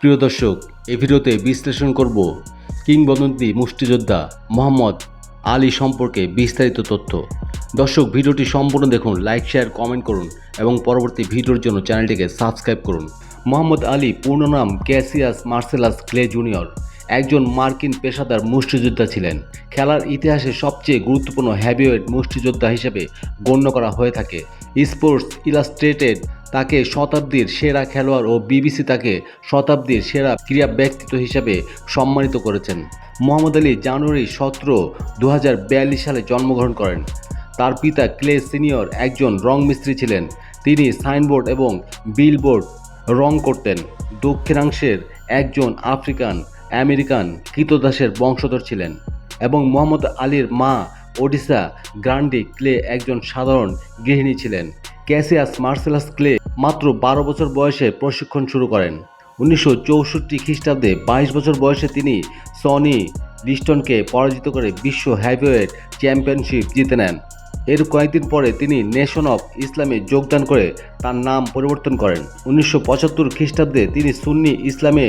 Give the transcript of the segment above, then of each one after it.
প্রিয় দর্শক এ ভিডিওতে বিশ্লেষণ করব কিংবদন্তি মুষ্টিযোদ্ধা মোহাম্মদ আলী সম্পর্কে বিস্তারিত তথ্য। দর্শক, ভিডিওটি সম্পূর্ণ দেখুন, লাইক, শেয়ার, কমেন্ট করুন এবং পরবর্তী ভিডিওর জন্য চ্যানেলটিকে সাবস্ক্রাইব করুন। মোহাম্মদ আলী, পূর্ণ নাম ক্যাসিয়াস মার্সেলাস ক্লে জুনিয়র। একজন মার্কিন পেশাদার মুষ্টিযোদ্ধা ছিলেন। খেলার ইতিহাসে সবচেয়ে গুরুত্বপূর্ণ হ্যাভিওয়েট মুষ্টিযোদ্ধা হিসেবে গণ্য করা হয়ে থাকে। স্পোর্টস ইলাস্ট্রেটেড তাকে শতাব্দীর সেরা খেলোয়াড় ও বিবিসি তাকে শতাব্দীর সেরা ক্রীড়া ব্যক্তিত্ব হিসেবে সম্মানিত করেছেন। মোহাম্মদ আলী জানুয়ারি সতেরো দু সালে জন্মগ্রহণ করেন। তার পিতা ক্লে সিনিয়র একজন রং মিস্ত্রি ছিলেন। তিনি সাইনবোর্ড এবং বিলবোর্ড রং করতেন। দক্ষিণাংশের একজন আফ্রিকান আমেরিকান কৃতদাসের বংশধর ছিলেন এবং মোহাম্মদ আলীর মা ওডিসা গ্রান্ডি ক্লে একজন সাধারণ গৃহিণী ছিলেন। ক্যাসিয়াস মার্সেলাস ক্লে মাত্র বারো বছর বয়সে প্রশিক্ষণ শুরু করেন। উনিশশো চৌষট্টি খ্রিস্টাব্দে বাইশ বছর বয়সে তিনি সনি লিস্টনকে পরাজিত করে বিশ্ব হ্যাভিওয়েট চ্যাম্পিয়নশিপ জিতে নেন। এর কয়েকদিন পরে তিনি নেশন অফ ইসলামে যোগদান করে তার নাম পরিবর্তন করেন। উনিশশো পঁচাত্তর খ্রিস্টাব্দে তিনি সুন্নি ইসলামে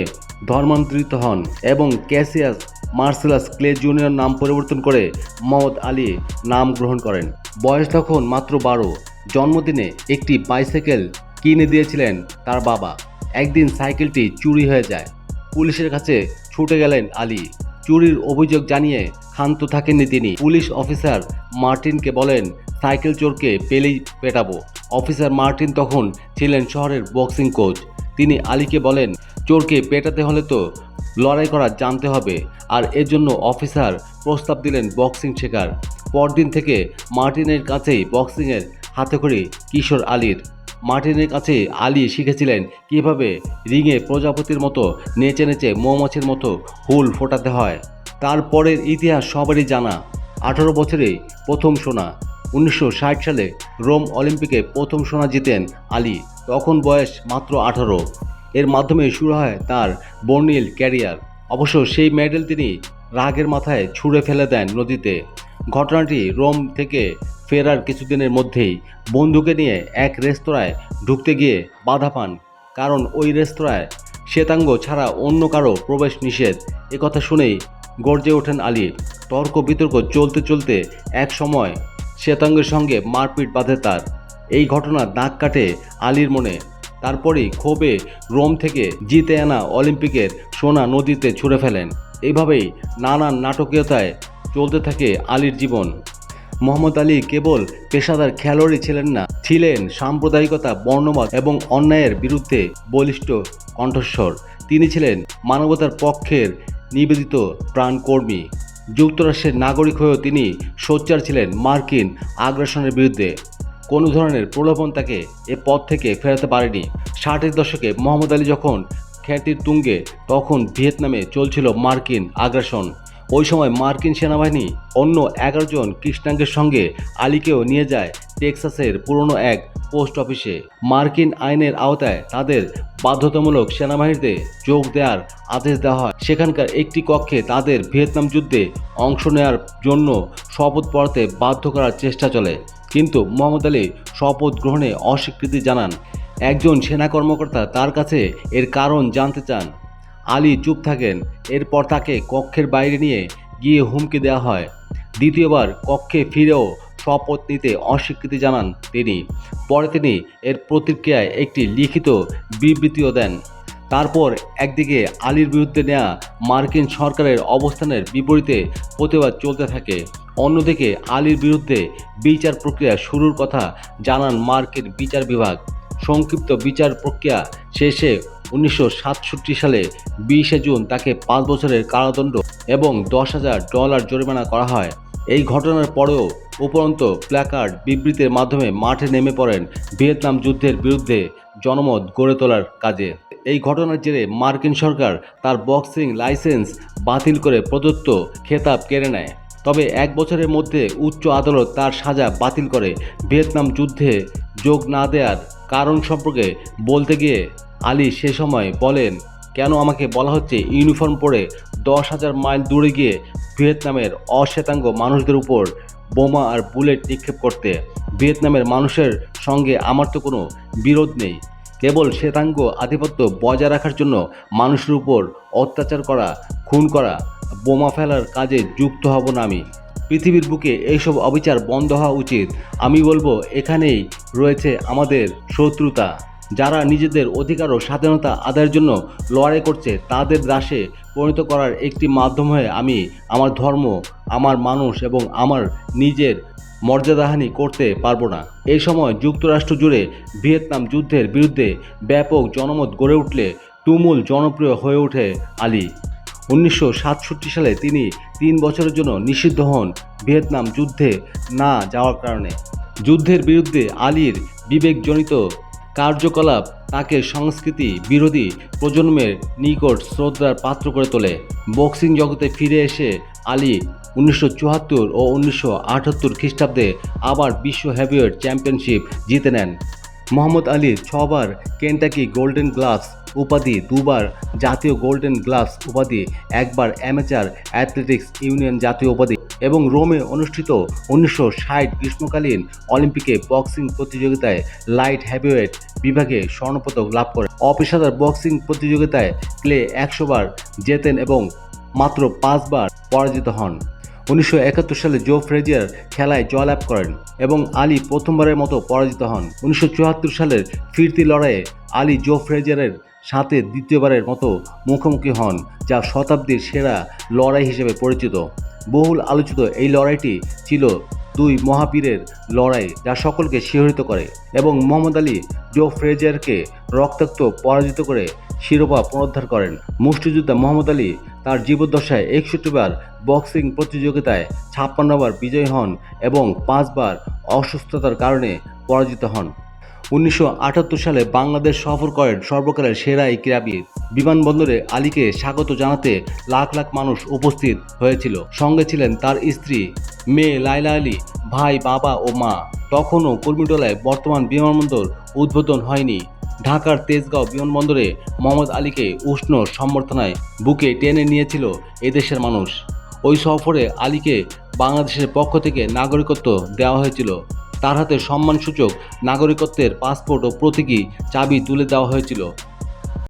ধর্মান্তরিত হন এবং ক্যাসিয়াস মার্সেলাস ক্লে জুনিয়র নাম পরিবর্তন করে মোহাম্মদ আলী নাম গ্রহণ করেন। বয়স তখন মাত্র বারো। জন্মদিনে একটি বাইসাইকেল কিনে দিয়েছিলেন তার বাবা। একদিন সাইকেলটি চুরি হয়ে যায়। পুলিশের কাছে ছুটে গেলেন আলী। চুরির অভিযোগ জানিয়ে ক্ষান্ত থাকেননি তিনি। পুলিশ অফিসার মার্টিনকে বলেন, সাইকেল চোরকে পেলেই পেটাবো। অফিসার মার্টিন তখন ছিলেন শহরের বক্সিং কোচ। তিনি আলীকে বলেন, চোরকে পেটাতে হলে তো লড়াই করা জানতে হবে। আর এর জন্য অফিসার প্রস্তাব দিলেন বক্সিং শেখার। পরদিন থেকে মার্টিনের কাছেই বক্সিংয়ের হাতেখড়ি কিশোর আলীর। মার্টিনের কাছে আলী শিখেছিলেন কীভাবে রিংয়ে প্রজাপতির মতো নেচে নেচে মৌমাছির মতো হুল ফোটাতে হয়। তারপরের ইতিহাস সবারই জানা। আঠারো বছরে প্রথম সোনা। উনিশশো ষাট সালে রোম অলিম্পিকে প্রথম সোনা জিতেন আলী। তখন বয়স মাত্র আঠারো। এর মাধ্যমে শুরু হয় তার বর্ণিল ক্যারিয়ার। অবশ্য সেই মেডেল তিনি রাগের মাথায় ছুঁড়ে ফেলে দেন নদীতে। ঘটনাটি রোম থেকে ফেরার কিছুদিনের মধ্যেই বন্ধুকে নিয়ে এক রেস্তোরাঁয় ঢুকতে গিয়ে বাধা পান। কারণ ওই রেস্তোরাঁয় শ্বেতাঙ্গ ছাড়া অন্য কারও প্রবেশ নিষেধ। একথা শুনেই গর্জে ওঠেন আলী তর্ক বিতর্ক চলতে চলতে এক সময় শ্বেতাঙ্গের সঙ্গে মারপিট বাঁধে তার। এই ঘটনা দাগ কাটে আলীর মনে। তারপরেই ক্ষোভে রোম থেকে জিতে আনা অলিম্পিকের সোনা নদীতে ছুঁড়ে ফেলেন। এইভাবেই নানান নাটকীয়তায় চলতে থাকে আলীর জীবন। মোহাম্মদ আলী কেবল পেশাদার খেলোয়াড়ই ছিলেন না, ছিলেন সাম্প্রদায়িকতা, বর্ণবাদ এবং অন্যায়ের বিরুদ্ধে বলিষ্ঠ কণ্ঠস্বর। তিনি ছিলেন মানবতার পক্ষের নিবেদিত প্রাণকর্মী। যুক্তরাষ্ট্রের নাগরিক হয়েও তিনি সোচ্চার ছিলেন মার্কিন আগ্রাসনের বিরুদ্ধে। কোনো ধরনের প্রলোভন তাকে এ পথ থেকে ফেরাতে পারেনি। ষাটের দশকে মোহাম্মদ আলী যখন খ্যাতির তুঙ্গে, তখন ভিয়েতনামে চলছিল মার্কিন আগ্রাসন। ওই সময় মার্কিন সেনাবাহিনী অন্য এগারো জন কৃষ্ণাঙ্গের সঙ্গে আলীকেও নিয়ে যায় টেক্সাসের পুরনো এক পোস্ট অফিসে। মার্কিন আইনের আওতায় তাদের বাধ্যতামূলক সেনাবাহিনীতে যোগ দেওয়ার আদেশ দেওয়া হয়। সেখানকার একটি কক্ষে তাদের ভিয়েতনাম যুদ্ধে অংশ নেওয়ার জন্য শপথ পড়াতে বাধ্য করার চেষ্টা চলে। কিন্তু মোহাম্মদ আলী শপথ গ্রহণে অস্বীকৃতি জানান। একজন সেনা কর্মকর্তা তার কাছে এর কারণ জানতে চান। আলী চুপ থাকেন। এরপর তাকে কক্ষের বাইরে নিয়ে গিয়ে হুমকি দেওয়া হয়। দ্বিতীয়বার কক্ষে ফিরেও শপথ নিতে অস্বীকৃতি জানান তিনি। পরে তিনি এর প্রতিক্রিয়ায় একটি লিখিত বিবৃতিও দেন। তারপর একদিকে আলীর বিরুদ্ধে নেওয়া মার্কিন সরকারের অবস্থানের বিপরীতে প্রতিবাদ চলতে থাকে। অন্যদিকে আলীর বিরুদ্ধে বিচার প্রক্রিয়া শুরুর কথা জানান মার্কিন বিচার বিভাগ। সংক্ষিপ্ত বিচার প্রক্রিয়া শেষে উনিশশো সাতষট্টি সালে বিশে জুন তাকে পাঁচ বছরের কারাদণ্ড এবং দশ হাজার ডলার জরিমানা করা হয়। এই ঘটনার পরেও উপরন্ত প্ল্যাকার্ড বিবৃতির মাধ্যমে মাঠে নেমে পড়েন ভিয়েতনাম যুদ্ধের বিরুদ্ধে জনমত গড়ে তোলার কাজে। এই ঘটনার জেরে মার্কিন সরকার তার বক্সিং লাইসেন্স বাতিল করে প্রদত্ত খেতাব কেড়ে নেয়। তবে এক বছরের মধ্যে উচ্চ আদালত তার সাজা বাতিল করে ভিয়েতনাম যুদ্ধে যোগ না দেওয়ার কারণ সম্পর্কে বলতে গিয়ে আলী সে সময় বলেন, কেন আমাকে বলা হচ্ছে ইউনিফর্ম পরে দশ হাজার মাইল দূরে গিয়ে ভিয়েতনামের অশ্বেতাঙ্গ মানুষদের উপর বোমা আর বুলেট নিক্ষেপ করতে ভিয়েতনামের মানুষের সঙ্গে আমার তো কোনো বিরোধ নেই। কেবল শ্বেতাঙ্গ আধিপত্য বজায় রাখার জন্য মানুষের উপর অত্যাচার করা, খুন করা, বোমা ফেলার কাজে যুক্ত হব না আমি। পৃথিবীর বুকে এইসব অবিচার বন্ধ হওয়া উচিত। আমি বলব, এখানেই রয়েছে আমাদের শত্রুতা। যারা নিজেদের অধিকার ও স্বাধীনতা আদায়ের জন্য লড়াই করছে তাদের দাসে পরিণত করার একটি মাধ্যম হয়ে আমি আমার ধর্ম, আমার মানুষ এবং আমার নিজের মর্যাদাহানি করতে পারব না। এই সময় যুক্তরাষ্ট্র জুড়ে ভিয়েতনাম যুদ্ধের বিরুদ্ধে ব্যাপক জনমত গড়ে উঠলে তুমুল জনপ্রিয় হয়ে ওঠে আলী। উনিশশো সাতষট্টি সালে তিনি তিন বছরের জন্য নিষিদ্ধ হন ভিয়েতনাম যুদ্ধে না যাওয়ার কারণে। যুদ্ধের বিরুদ্ধে আলীর বিবেকজনিত কার্যকলাপ তাকে সংস্কৃতি, বিরোধী প্রজন্মের নিকট শ্রদ্ধার পাত্র করে তোলে। বক্সিং জগতে ফিরে এসে আলী উনিশশো চুয়াত্তর ও উনিশশো আটাত্তর খ্রিস্টাব্দে আবার বিশ্ব হেভিওয়েট চ্যাম্পিয়নশিপ জিতে নেন। মোহাম্মদ আলী ছবার কেন্টাকি গোল্ডেন গ্লাভস উপাধি, দুবার জাতীয় গোল্ডেন গ্লাভস উপাধি, একবার অ্যামেচার অ্যাথলেটিক্স ইউনিয়ন জাতীয় উপাধি এবং রোমে অনুষ্ঠিত উনিশশো ষাট গ্রীষ্মকালীন অলিম্পিকে বক্সিং প্রতিযোগিতায় লাইট হেভিওয়েট বিভাগে স্বর্ণপদক লাভ করেন অপেশাদার বক্সিং প্রতিযোগিতায় ক্লে একশোবার জেতেন এবং মাত্র পাঁচবার পরাজিত হন। উনিশশো একাত্তর সালে জো ফ্রেজিয়ার খেলায় জয়লাভ করেন এবং আলী প্রথমবারের মতো পরাজিত হন। উনিশশো চুয়াত্তর সালের ফিরতি লড়াইয়ে আলী জো ফ্রেজিয়ারের সাথে দ্বিতীয়বারের মতো মুখোমুখি হন, যা শতাব্দীর সেরা লড়াই হিসেবে পরিচিত। বহুল আলোচিত এই লড়াইটি ছিল দুই মহাবীরের লড়াই, যা সকলকে শিহরিত করে এবং মোহাম্মদ আলী জো ফ্রেজিয়ারকে রক্তাক্ত পরাজিত করে শিরোপা পুনরুদ্ধার করেন। মুষ্টিযোদ্ধা মোহাম্মদ আলী তার জীবদ্দশায় একষট্টি বার বক্সিং প্রতিযোগিতায় ছাপ্পান্ন বার বিজয়ী হন এবং পাঁচবার অসুস্থতার কারণে পরাজিত হন। উনিশশো আটাত্তর সালে বাংলাদেশ সফর করেন সর্বকালের সেরা এই ক্রীড়াবিদ। বিমানবন্দরে আলীকে স্বাগত জানাতে লাখ লাখ মানুষ উপস্থিত হয়েছিল। সঙ্গে ছিলেন তার স্ত্রী, মেয়ে লাইলা আলী, ভাই, বাবা ও মা। তখনও কর্মীটোলায় বর্তমান বিমানবন্দর উদ্বোধন হয়নি। ঢাকার তেজগাঁও বিমানবন্দরে মোহাম্মদ আলীকে উষ্ণ সম্বর্ধনায় বুকে টেনে নিয়েছিল এদেশের মানুষ। ওই সফরে আলীকে বাংলাদেশের পক্ষ থেকে নাগরিকত্ব দেওয়া হয়েছিল। তার হাতে সম্মানসূচক নাগরিকত্বের পাসপোর্ট ও প্রতীকী চাবি তুলে দেওয়া হয়েছিল।